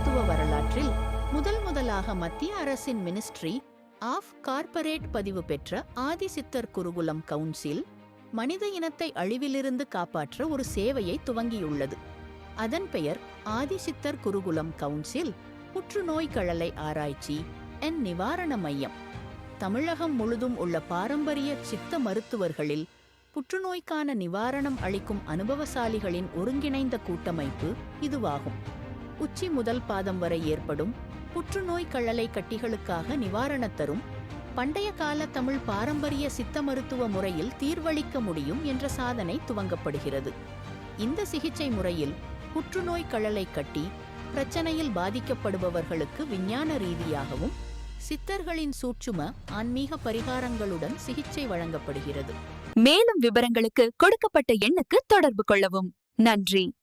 மருத்துவ வரலாற்றில் முதல் முதலாக மத்திய அரசின் மினிஸ்ட்ரி ஆஃப் கார்ப்பரேட் பதிவு பெற்ற ஆதிசித்தர் குருகுலம் கவுன்சில் மனித இனத்தை அழிவிலிருந்து காப்பாற்ற ஒரு சேவையை துவங்கியுள்ளது. அதன் பெயர் ஆதிசித்தர் குருகுலம் கவுன்சில் புற்றுநோய் கழலை ஆராய்ச்சி என் நிவாரண மையம். தமிழகம் முழுதும் உள்ள பாரம்பரிய சித்த மருத்துவர்களில் புற்றுநோய்க்கான நிவாரணம் அளிக்கும் அனுபவசாலிகளின் ஒருங்கிணைந்த கூட்டமைப்பு இதுவாகும். உச்சி முதல் பாதம் வரை ஏற்படும் புற்றுநோய் கழலை கட்டிகளுக்காக நிவாரணத் தரும் பண்டைய கால தமிழ் பாரம்பரிய சித்த மருத்துவ முறையில் தீர்வளிக்க முடியும் என்ற சாதனை துவங்கப்படுகிறது. இந்த சிகிச்சை முறையில் புற்றுநோய் கழலை கட்டி பிரச்சனையில் பாதிக்கப்படுபவர்களுக்கு விஞ்ஞான ரீதியாகவும் சித்தர்களின் சூட்சும ஆன்மீக பரிகாரங்களுடன் சிகிச்சை வழங்கப்படுகிறது. மேலும் விவரங்களுக்கு கொடுக்கப்பட்ட எண்ணுக்கு தொடர்பு கொள்ளவும். நன்றி.